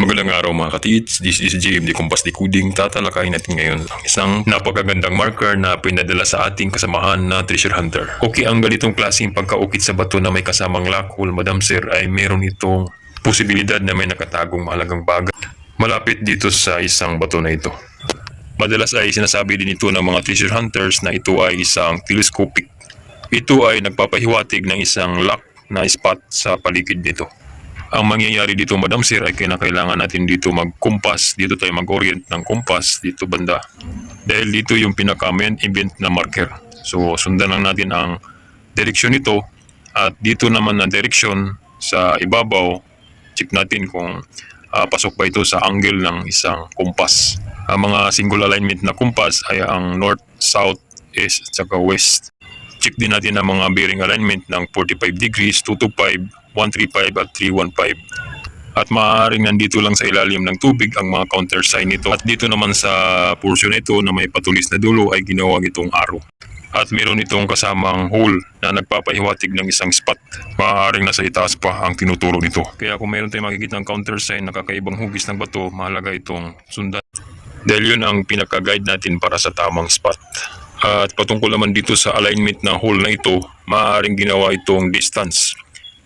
Magandang araw mga katits, this is JMD Compass Decoding. Tatalakayin natin ngayon ang isang napakagandang marker na pinadala sa ating kasamahan na treasure hunter. Okay, ang ganitong klaseng pagkaukit sa bato na may kasamang black hole, Madam Sir, ay meron itong posibilidad na may nakatagong mahalagang bagay malapit dito sa isang bato na ito. Madalas ay sinasabi din ito ng mga treasure hunters na ito ay isang telescopic. Ito ay nagpapahiwatig ng isang lock na spot sa paligid nito. Ang mangyayari dito, Madam Sir, ay kinakailangan natin dito magkumpas. Dito tayo mag-orient ng kumpas dito banda. Dahil dito yung pinaka-main event na marker. So, sundan lang natin ang direksyon nito. At dito naman na direksyon sa ibabaw, check natin kung ah, pasok ba ito sa angle ng isang kumpas. Ang mga single alignment na kumpas ay ang north, south, east, at west. Check din natin ang mga bearing alignment ng 45 degrees, 225, 135 at 315. At maaaring nandito lang sa ilalim ng tubig ang mga counter sign nito. At dito naman sa portion ito na may patulis na dulo ay ginawa itong arrow. At meron itong kasamang hole na nagpapahiwatig ng isang spot. Maaaring nasa itaas pa ang tinuturo nito. Kaya kung meron tayong makikita ng counter sign na kakaibang hugis ng bato, mahalaga itong sundan. Dahil yun ang pinaka-guide natin para sa tamang spot. At patungkol naman dito sa alignment ng hole na ito, maaaring ginawa itong distance.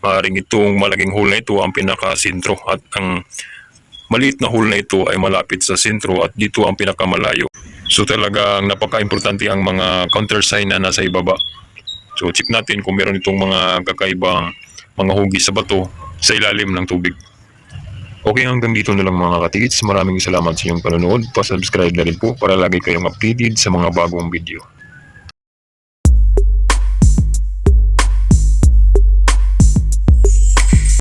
Maaaring itong malaking hole na ito ang pinaka-sentro at ang maliit na hole na ito ay malapit sa sentro at dito ang pinakamalayo. So talagang napaka-importante ang mga counter sign na nasa ibaba. So check natin kung meron itong mga kakaibang mga hugis sa bato sa ilalim ng tubig. Okay, hanggang dito na lang mga katigits. Maraming salamat sa inyong panonood. Pa-subscribe na rin po para lagi kayong updated sa mga bagong video.